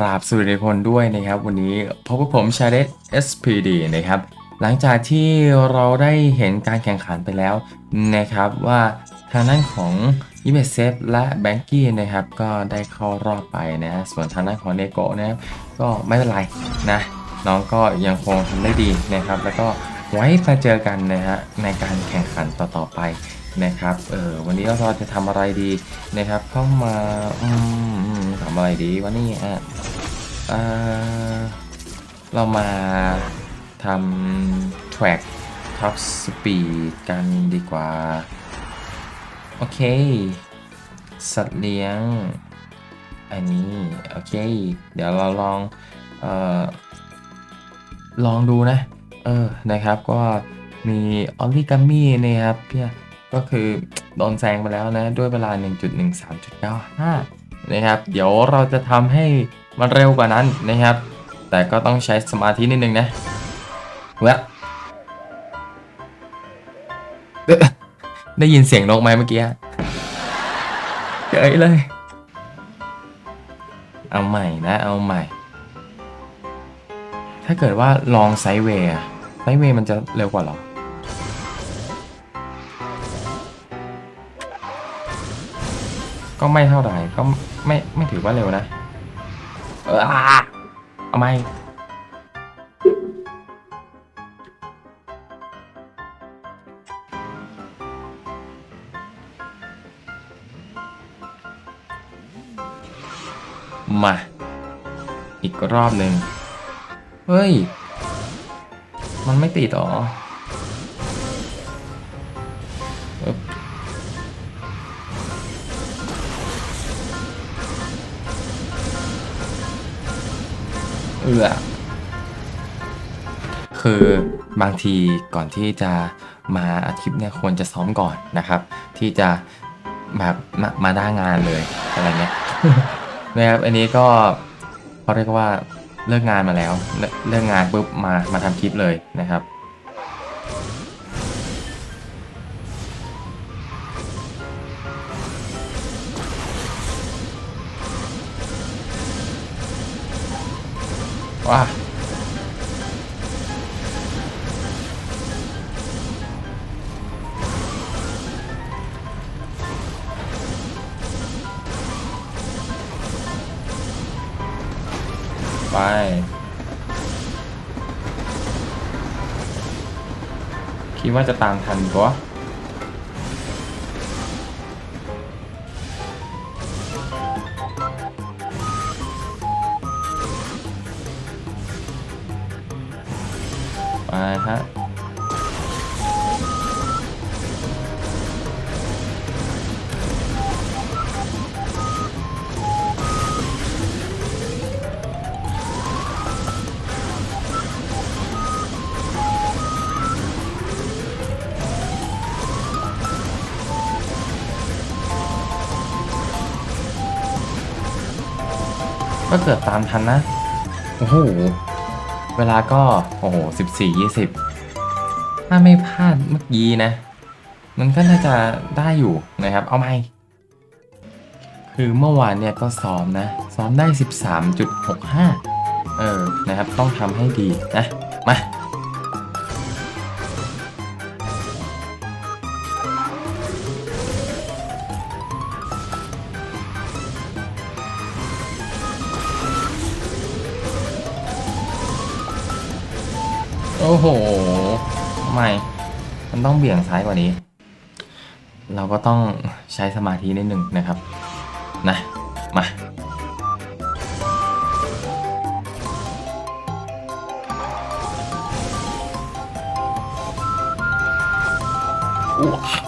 ราบสวัสดีคนด้วยนะครับ วันนี้พบกับผมชาเดส SPD นะครับ หลังจากที่เราได้เห็นการแข่งขันไปแล้วนะครับว่าทางด้านของยิเมเซฟและแบงกี้นะครับก็ได้เข้ารอบไปนะ ส่วนทางด้านของเนโกะนะครับก็ไม่เป็นไรนะน้องก็ยังคงทำได้ดีนะครับ แล้วก็ไว้มาเจอกันนะฮะในการแข่งขันต่อๆไปนะครับเออวันนี้เราจะทำอะไรดีนะครับ เข้ามาอืม อืมทำอะไรดีวะนี่อะเอ่อเรามาทำ track top speed กันดีกว่า โอเค สัตว์เลี้ยง อันนี้ โอเค เดี๋ยวเราลองเอ่อลองดูนะ เออ นะครับ ก็มีออ r ิกามี่นะครับเพี่ยก็คือโดนแซงไปแล้วนะ ด้วยเวลา 1.13.95 นะครับ เดี๋ยวเราจะทำให้มันเร็วกว่านั้นนะครับ แต่ก็ต้องใช้สมาธินิดนึงนะเว้ยเอ๊ะได้ยินเสียงนกไหมเมื่อกี้เฉยเลย เอาใหม่นะ เอาใหม่ ถ้าเกิดว่าลองไซเวย์ไซเวย์มันจะเร็วกว่าหรอ ก็ไม่เท่าไหร่ก็ไม่ไม่ถือว่าเร็วนะ เออเอาไม่มา อีกรอบหนึ่ง เฮ้ย มันไม่ติดหรอ เอือคือบางทีก่อนที่จะมาอาทิตย์เนี่ยควรจะซ้อมก่อนนะครับ ที่จะแบบมามาได้งานเลยอะไรเงี้ยนะครับอันนี้ก็เขาเรียกว่าเลิกงานมาแล้ว เลเลิกงานปุ๊บมามาทำคลิปเลยนะครับ ว้าไปคิดว่าจะตามทันปะ ก็เกือบตามทันนะ โอ้โห เวลาก็ โอ้โหสิบสี่ยี่สิบถ้าไม่พลาดเมื่อกี้นะ มันก็น่าจะได้อยู่นะครับ เอาไหมคือเมื่อวานเนี่ยก็ซ้อมนะ ซ้อมได้ 13.65 เออ นะครับ ต้องทำให้ดีนะ มา โอ้โหทำไมมันต้องเบี่ยงซ้ายกว่านี้ เราก็ต้องใช้สมาธินิดหนึ่งนะครับ นะ มาอ้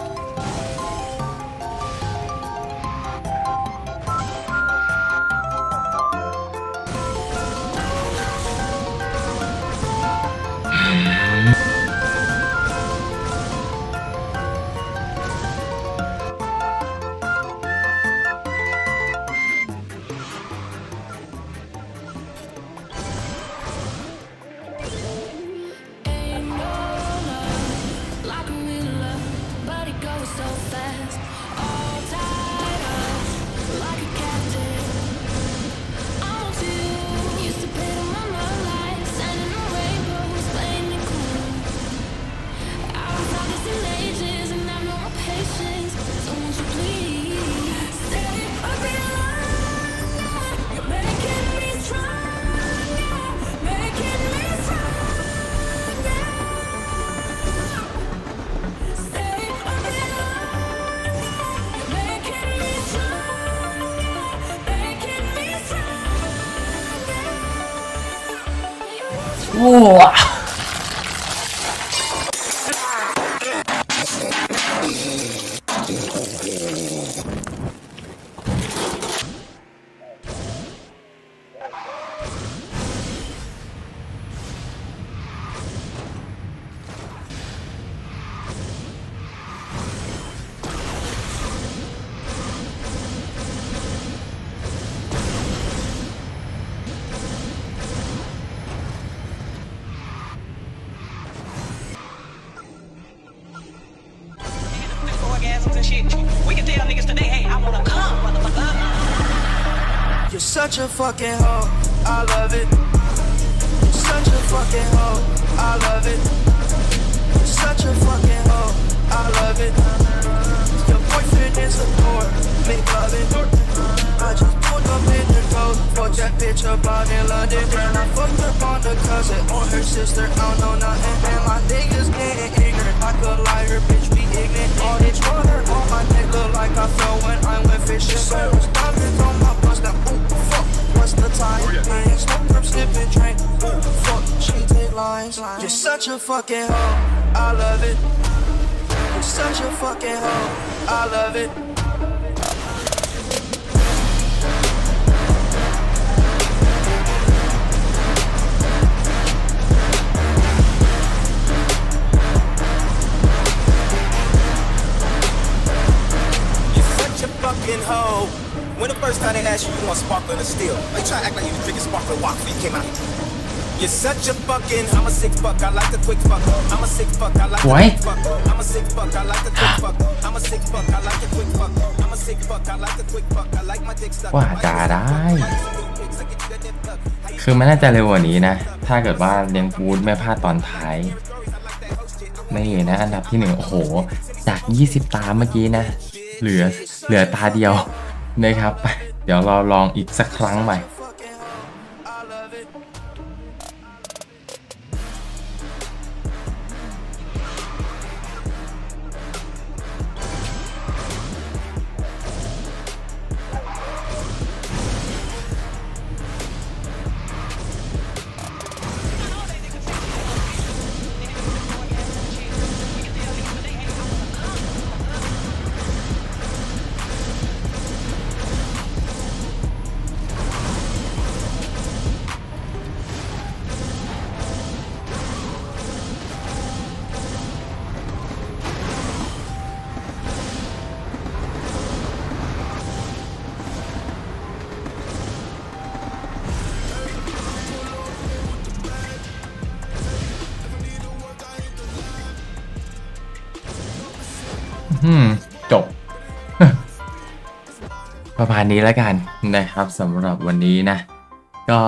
such a fucking hoe, I love it. Such a fucking hoe, I love it. Such a fucking hoe, I love it. Your boyfriend is a whore, make love it. I just pulled up in the road, fucked that bitch up out in London. And I fucked up on the cousin or her sister, I don't know nothing. And my niggas getting ignorant, like a liar, bitch, we ignorant. All this water on my neck look like I fell when I went fishing. So diamonds on my bust, now ooh, the time? Smoke from sipping, drink, ooh, fuck, she take lines. You're such a fucking hoe, I love it. You're such a fucking hoe, I love it. You're such a fucking hoe. When the first time they asked you, you want sparkling or still? They try to act like you was drinking sparkling water before you came out here. You're such a fucking. I'm a sick fuck. I like a quick fuck. I'm a sick fuck. I like a What? quick fuck. I'm a sick fuck. I like a quick fuck. I'm a sick fuck. I like a quick fuck. I'm a sick fuck. I like a quick fuck. I like my dick stuck. ว่าจะได้ คือมันน่าจะเร็วกว่านี้นะ ถ้าเกิดว่าเลี้ยงฟูดไม่พลาดตอนท้าย นี่นะ อันดับที่หนึ่งโอ้โห จาก 20 ตาเมื่อกี้นะ เหลือ เหลือตาเดียว นะครับ เดี๋ยวเราลองอีกสักครั้งใหม่ อืม จบ ประมาณนี้แล้วกันนะครับสำหรับวันนี้นะ ก็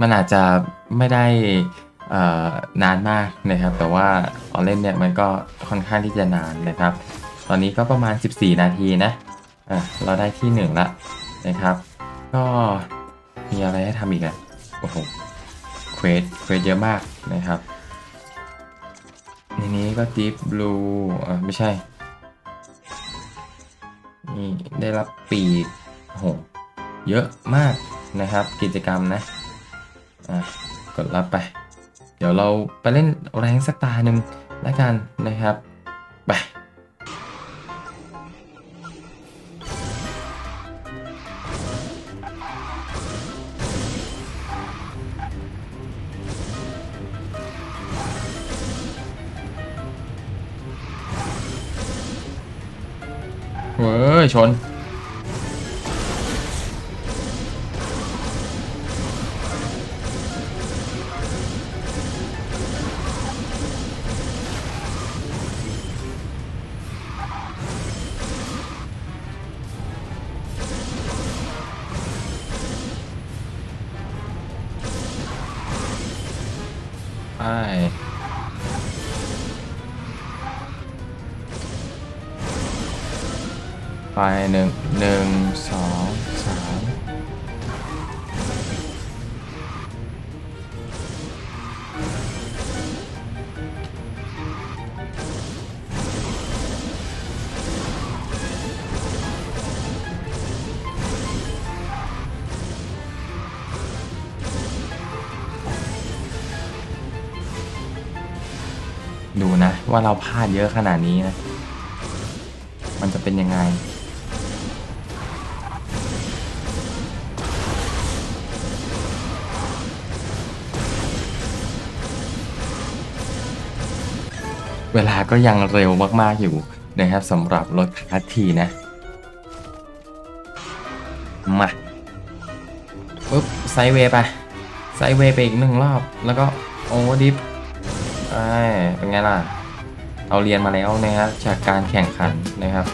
มันอาจจะไม่ได้นานมากนะครับ แต่ว่าตอนเล่นเนี่ยมันก็ค่อนข้างที่จะนานนะครับ ตอนนี้ก็ประมาณ 14 นาทีนะะเราได้ที่หนึ่งละนะครับ ก็มีอะไรให้ทำอีกอะโอ้โหเควสเควสเยอะมากนะครับในนี้ก็ Deep Blue อะไม่ใช่ นี่ได้รับปีโอ้โหเยอะมากนะครับกิจกรรมนะอะกดรับไป เดี๋ยวเราไปเล่นแรงสักตาหนึ่งแล้วกันนะครับ ไป เอ้ยชน ไปหนึ่งหนึ่งสองสามดูนะ ว่าเราพลาดเยอะขนาดนี้นะ มันจะเป็นยังไง เวลาก็ยังเร็วมากๆอยู่นะครับสำหรับรถคัทีนะ มาปุ๊บไซเวย์ไปไซเวย์ไปอีกหนึ่งรอบ แล้วก็โอเวอร์ดิฟไปเป็นไงล่ะเราเรียนมาแล้วนะครับจากการแข่งขันนะครับ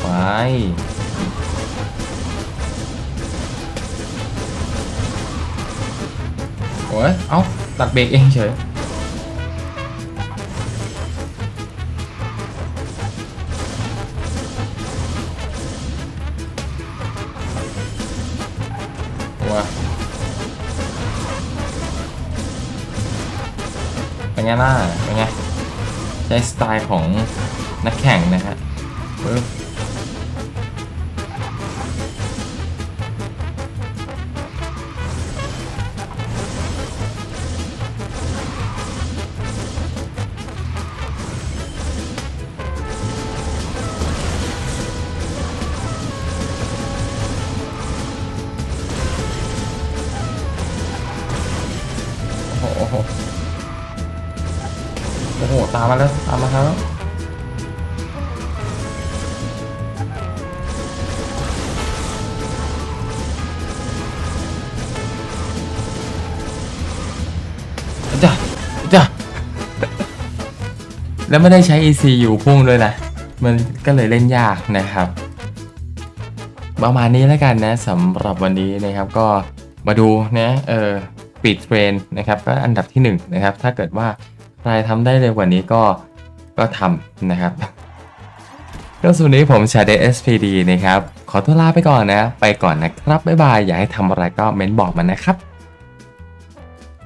ไป โอ้ยเอ้าตัดเบรกเองเฉยว้าเป็นไงล่ะเป็นไงใช้สไตล์ของนักแข่งนะฮะปึ๊บามมาแล้วตามมาแล้วจ้ะจ้ะแล้วไม่ได้ใช้ ECU พุ่งด้วยนะ มันก็เลยเล่นยากนะครับ ประมาณนี้แล้วกันนะสำหรับวันนี้นะครับก็มาดูนะเออปิดเทรนนะครับก็อันดับที่1นะครับถ้าเกิดว่า ใครทำได้เร็วกว่านี้ก็ก็ทำนะครับก็ส่วนนี้ผมชาเด SPD นะครับ ขอตัวลาไปก่อนนะ ไปก่อนนะครับ บ๊ายบาย อยากให้ทำอะไรก็เม้นบอกมานะครับ